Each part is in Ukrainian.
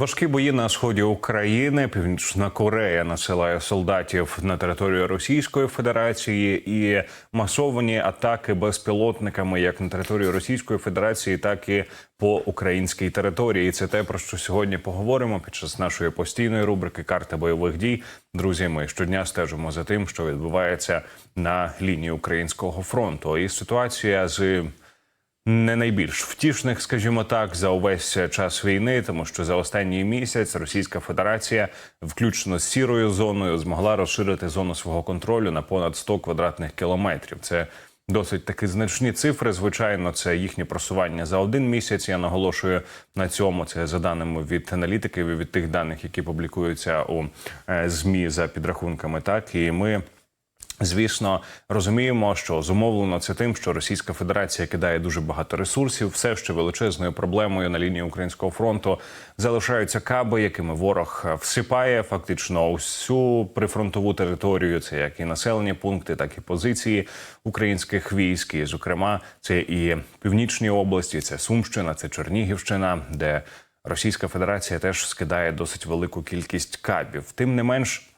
Важкі бої на сході України. Північна Корея насилає солдатів на територію Російської Федерації і масовані атаки безпілотниками як на територію Російської Федерації, так і по українській території. Це те про що сьогодні поговоримо під час нашої постійної рубрики Карта бойових дій. Друзі, ми щодня стежимо за тим, що відбувається на лінії українського фронту. І ситуація з не найбільш втішних, скажімо так, за увесь час війни, тому що за останній місяць Російська Федерація, включно з сірою зоною, змогла розширити зону свого контролю на понад 100 квадратних кілометрів. Це досить таки значні цифри. Звичайно, це їхнє просування за один місяць. Я наголошую на цьому. Це за даними від аналітиків і від тих даних, які публікуються у е, змі за підрахунками. Так і ми. Звісно, розуміємо, що зумовлено це тим, що Російська Федерація кидає дуже багато ресурсів. Все ще величезною проблемою на лінії українського фронту залишаються каби, якими ворог всипає фактично усю прифронтову територію. Це як і населені пункти, так і позиції українських військ. І, зокрема, це і північні області, це Сумщина, це Чернігівщина, де Російська Федерація теж скидає досить велику кількість кабів. Тим не менш,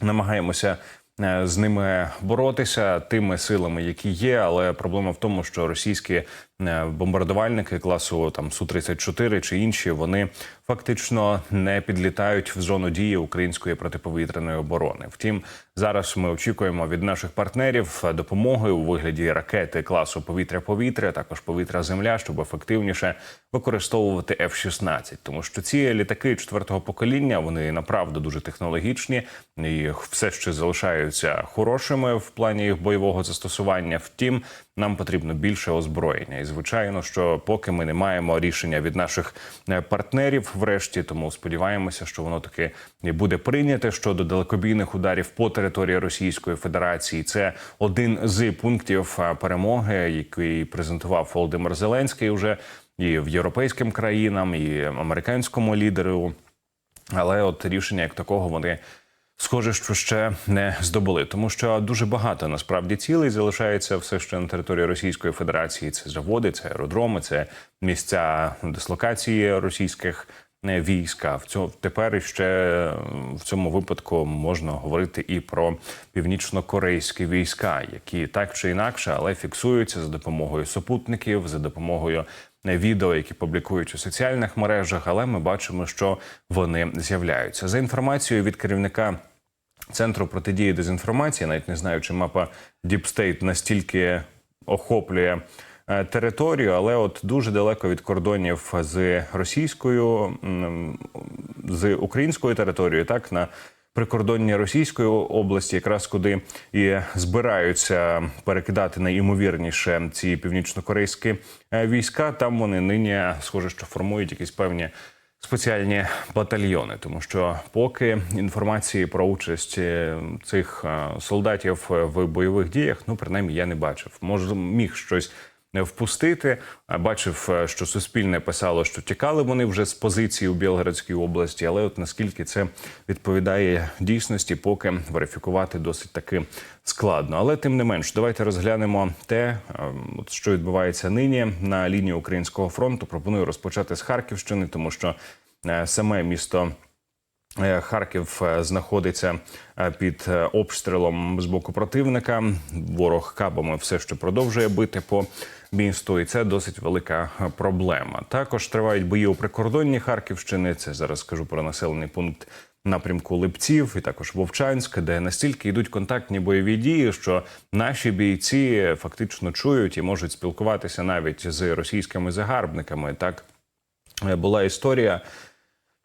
намагаємося з ними боротися тими силами, які є. Але проблема в тому, що російські е, бомбардувальники класу там су 34 чи інші вони фактично не підлітають в зону дії української протиповітряної оборони. Втім, зараз ми очікуємо від наших партнерів допомоги у вигляді ракети класу повітря-повітря, також повітря-земля, щоб ефективніше використовувати F-16. тому що ці літаки четвертого покоління вони направду дуже технологічні і все ще залишаються хорошими в плані їх бойового застосування. Втім, нам потрібно більше озброєння, і звичайно, що поки ми не маємо рішення від наших е, партнерів, врешті, тому сподіваємося, що воно таки буде прийняте щодо далекобійних ударів по території Російської Федерації. Це один з пунктів е, перемоги, який презентував Володимир Зеленський уже і в європейським країнам, і американському лідеру. Але от рішення як такого вони схоже, що ще не здобули, тому що дуже багато насправді цілей залишається все ще на території Російської Федерації. Це заводи, це аеродроми, це місця дислокації російських е, військ. В цьому тепер ще в цьому випадку можна говорити і про північно-корейські війська, які так чи інакше, але фіксуються за допомогою супутників, за допомогою відео, які публікують у соціальних мережах, але ми бачимо, що вони з'являються за інформацією від керівника. Центру протидії дезінформації, навіть не знаю, чи мапа State настільки охоплює е, територію, але от дуже далеко від кордонів з російською з українською територією, так на прикордонні Російської області, якраз куди і збираються перекидати найімовірніше ці північно-корейські е, війська. Там вони нині схоже, що формують якісь певні. Спеціальні батальйони, тому що поки інформації про участь е, цих е, солдатів в бойових діях, ну принаймні я не бачив. Може, міг щось впустити. Бачив, е, що суспільне писало, що тікали вони вже з позиції у Білгородській області, але от наскільки це відповідає дійсності, поки верифікувати досить таки складно. Але тим не менш, давайте розглянемо те, що відбувається нині на лінії українського фронту. Пропоную розпочати з Харківщини, тому що е, саме місто. Е, Харків знаходиться під обстрілом з боку противника. Ворог кабами все ще продовжує бити по місту, і це досить велика проблема. Також тривають бої у прикордонні Харківщини. Це зараз скажу про населений пункт. Напрямку Липців і також Вовчанськ, де настільки йдуть контактні бойові дії, що наші бійці фактично чують і можуть спілкуватися навіть з російськими загарбниками. Так була історія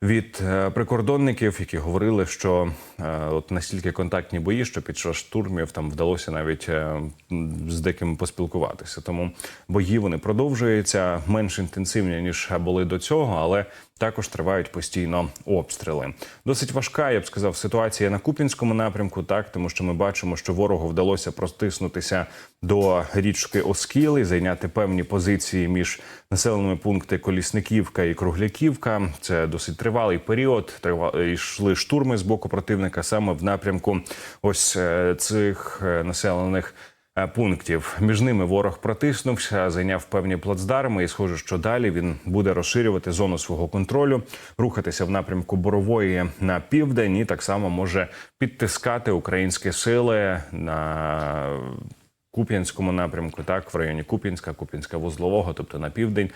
від е, прикордонників, які говорили, що е, от настільки контактні бої, що під час штурмів там вдалося навіть е, з деким поспілкуватися. Тому бої вони продовжуються менш інтенсивні ніж були до цього, але також тривають постійно обстріли. Досить важка, я б сказав, ситуація на Купінському напрямку. Так, тому що ми бачимо, що ворогу вдалося простиснутися до річки Оскіли, зайняти певні позиції між населеними пункти Колісниківка і Кругляківка. Це досить тривалий період. Тривали йшли штурми з боку противника саме в напрямку ось е, цих е, населених пунктів. Між ними ворог протиснувся, зайняв певні плацдарми, і схоже, що далі він буде розширювати зону свого контролю, рухатися в напрямку Борової на південь, і так само може підтискати українські сили на Куп'янському напрямку, так в районі Куп'янська, Куп'янська вузлового, тобто на південь.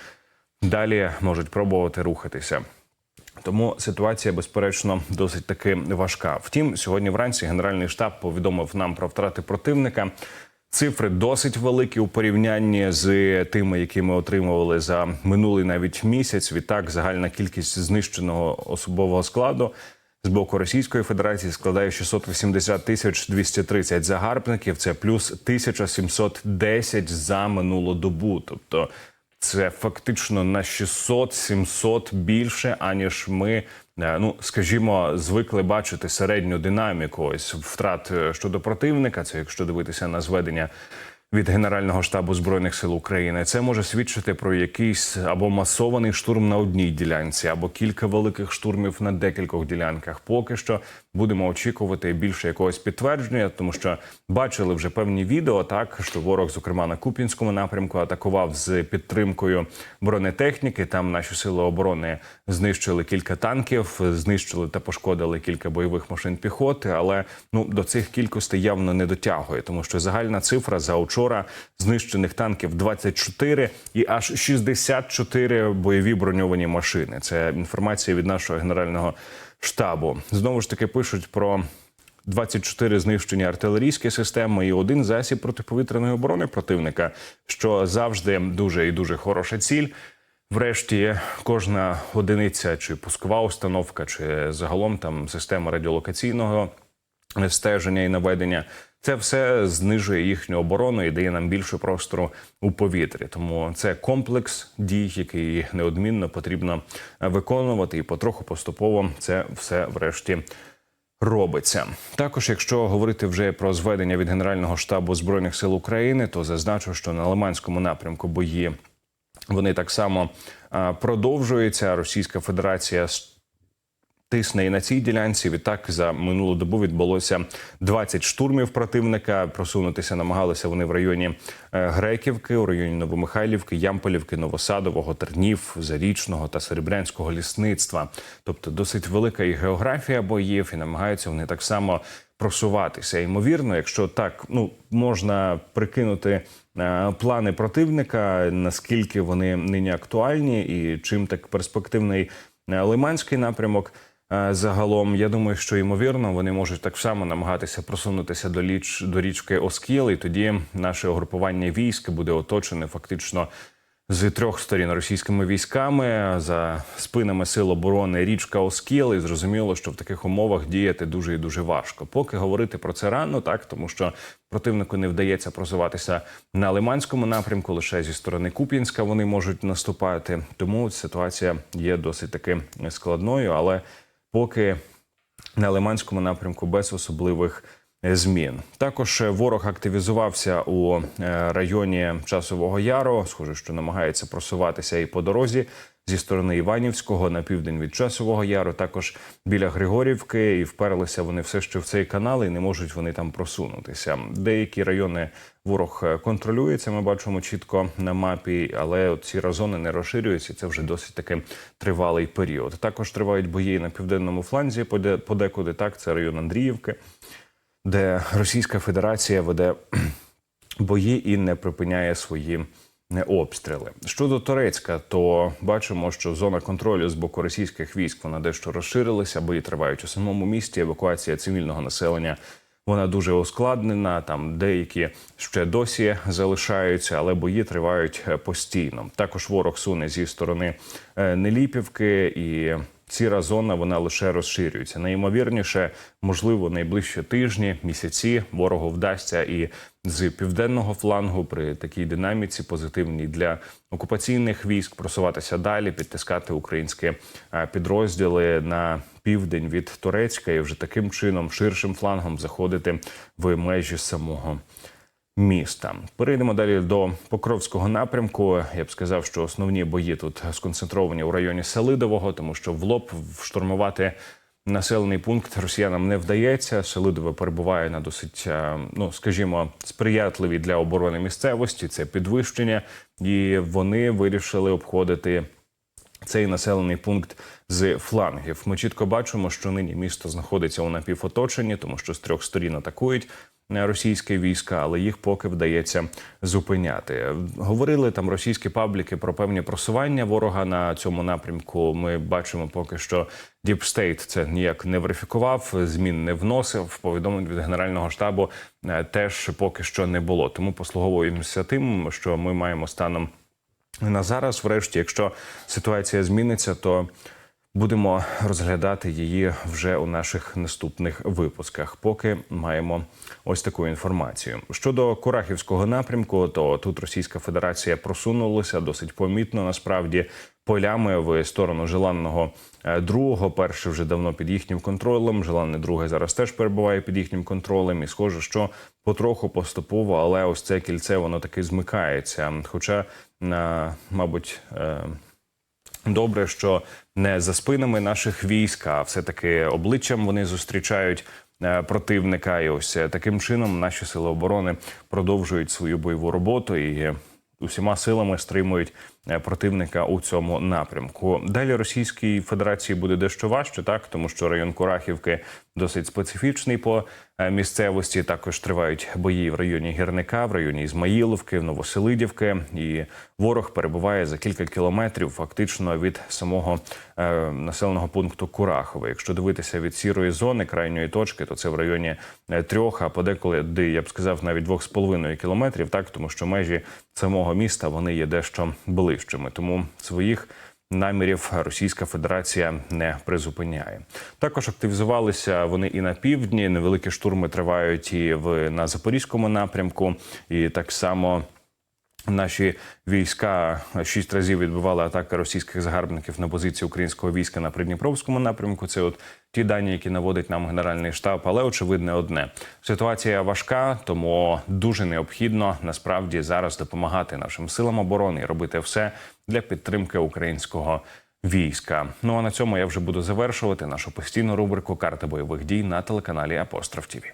Далі можуть пробувати рухатися. Тому ситуація, безперечно, досить таки важка. Втім, сьогодні вранці Генеральний штаб повідомив нам про втрати противника. Цифри досить великі у порівнянні з тими, які ми отримували за минулий навіть місяць. Відтак, загальна кількість знищеного особового складу з боку Російської Федерації складає 680 тисяч 230 загарбників. Це плюс 1710 за минулу добу. Тобто це фактично на 600-700 більше, аніж ми, е, ну скажімо, звикли бачити середню динаміку. Ось втрат е, щодо противника. Це якщо дивитися на зведення від Генерального штабу збройних сил України. Це може свідчити про якийсь або масований штурм на одній ділянці, або кілька великих штурмів на декількох ділянках. Поки що будемо очікувати більше якогось підтвердження, тому що бачили вже певні відео, так що ворог, зокрема на Куп'янському напрямку, атакував з підтримкою бронетехніки. Там наші сили оборони знищили кілька танків, знищили та пошкодили кілька бойових машин піхоти. Але ну до цих кількостей явно не дотягує, тому що загальна цифра за учора знищених танків 24 і аж 64 бойові броньовані машини. Це інформація від нашого генерального штабу. Знову ж таки пишуть про 24 знищені артилерійські системи і один засіб протиповітряної оборони противника, що завжди дуже і дуже хороша ціль. Врешті кожна одиниця, чи пускова установка, чи загалом там система радіолокаційного стеження і наведення. Це все знижує їхню оборону і дає нам більше простору у повітрі. Тому це комплекс дій, який неодмінно потрібно виконувати, і потроху поступово це все врешті. Робиться також, якщо говорити вже про зведення від Генерального штабу збройних сил України, то зазначу, що на Лиманському напрямку бої вони так само а, продовжуються. Російська Федерація тисне і на цій ділянці. Відтак за минулу добу відбулося 20 штурмів противника. Просунутися намагалися вони в районі е, Греківки, у районі Новомихайлівки, Ямполівки, Новосадового, Тернів, Зарічного та Серебрянського лісництва. Тобто досить велика і географія боїв, і намагаються вони так само просуватися. Ймовірно, якщо так ну можна прикинути е, плани противника, наскільки вони нині актуальні, і чим так перспективний е, Лиманський напрямок. Е, Загалом, я думаю, що ймовірно вони можуть так само намагатися просунутися до ліч до річки Оскіл, і тоді наше угрупування військ буде оточене фактично з трьох сторін російськими військами за спинами сил оборони річка Оскіл. І зрозуміло, що в таких умовах діяти дуже і дуже важко. Поки говорити про це рано, так тому що противнику не вдається просуватися на Лиманському напрямку, лише зі сторони Куп'янська вони можуть наступати. Тому ситуація є досить таки складною, але поки на Лиманському напрямку без особливих змін. Також ворог активізувався у е, районі Часового Яру. Схоже, що намагається просуватися і по дорозі зі сторони Іванівського на південь від Часового Яру. Також біля Григорівки, і вперлися вони все ще в цей канал, і не можуть вони там просунутися. Деякі райони ворог контролює, це Ми бачимо чітко на мапі, але ці зони не розширюються. Це вже досить таки тривалий період. Також тривають бої на південному фланзі. подекуди так це район Андріївки де Російська Федерація веде бої і не припиняє свої обстріли. Щодо Турецька, то бачимо, що зона контролю з боку російських військ вона дещо розширилася, бої тривають у самому місті. Евакуація цивільного населення. Вона дуже ускладнена. Там деякі ще досі залишаються, але бої тривають постійно. Також ворог суне зі сторони Неліпівки і сіра зона вона лише розширюється. Найімовірніше, можливо, найближчі тижні, місяці ворогу вдасться і з південного флангу при такій динаміці позитивній для окупаційних військ просуватися далі, підтискати українські підрозділи на південь від Турецька і вже таким чином ширшим флангом заходити в межі самого міста. Перейдемо далі до Покровського напрямку. Я б сказав, що основні бої тут сконцентровані у районі Селидового, тому що в лоб штурмувати населений пункт росіянам не вдається. Селидове перебуває на досить, е, ну скажімо, сприятливій для оборони місцевості. Це підвищення, і вони вирішили обходити цей населений пункт з флангів. Ми чітко бачимо, що нині місто знаходиться у напівоточенні, тому що з трьох сторін атакують російські війська, але їх поки вдається зупиняти. Говорили там російські пабліки про певні просування ворога на цьому напрямку. Ми бачимо поки що Діпстейт це ніяк не верифікував, змін не вносив. Повідомлень від генерального штабу е, теж поки що не було. Тому послуговуємося тим, що ми маємо станом на зараз, врешті, якщо ситуація зміниться, то будемо розглядати її вже у наших наступних випусках. Поки маємо ось таку інформацію. Щодо Курахівського напрямку, то тут Російська Федерація просунулася досить помітно. Насправді полями в сторону желанного е, другого. Перший вже давно під їхнім контролем. Желанне друге зараз теж перебуває під їхнім контролем. І схоже, що потроху поступово, але ось це кільце воно таки змикається. Хоча, е, мабуть. Добре, що не за спинами наших військ, а все таки обличчям вони зустрічають е, противника. І ось е, таким чином наші сили оборони продовжують свою бойову роботу і е, усіма силами стримують противника у цьому напрямку. Далі Російській Федерації буде дещо важче, так тому що район Курахівки досить специфічний по місцевості. Також тривають бої в районі Гірника, в районі Ізмаїловки, Новоселидівки. І ворог перебуває за кілька кілометрів фактично від самого е, населеного пункту Курахове. Якщо дивитися від сірої зони крайньої точки, то це в районі е, трьох, а подеколи, де я б сказав, навіть двох з половиною кілометрів, так тому що межі самого міста вони є дещо ближчими. Тому своїх намірів Російська Федерація не призупиняє. Також активізувалися вони і на півдні. Невеликі штурми тривають і в на запорізькому напрямку, і так само. Наші війська шість разів відбивали атаки російських загарбників на позиції українського війська на придніпровському напрямку. Це от ті дані, які наводить нам генеральний штаб, але очевидне одне ситуація важка, тому дуже необхідно насправді зараз допомагати нашим силам оборони і робити все для підтримки українського війська. Ну а на цьому я вже буду завершувати нашу постійну рубрику Карта бойових дій на телеканалі Апостроф ТІВІ.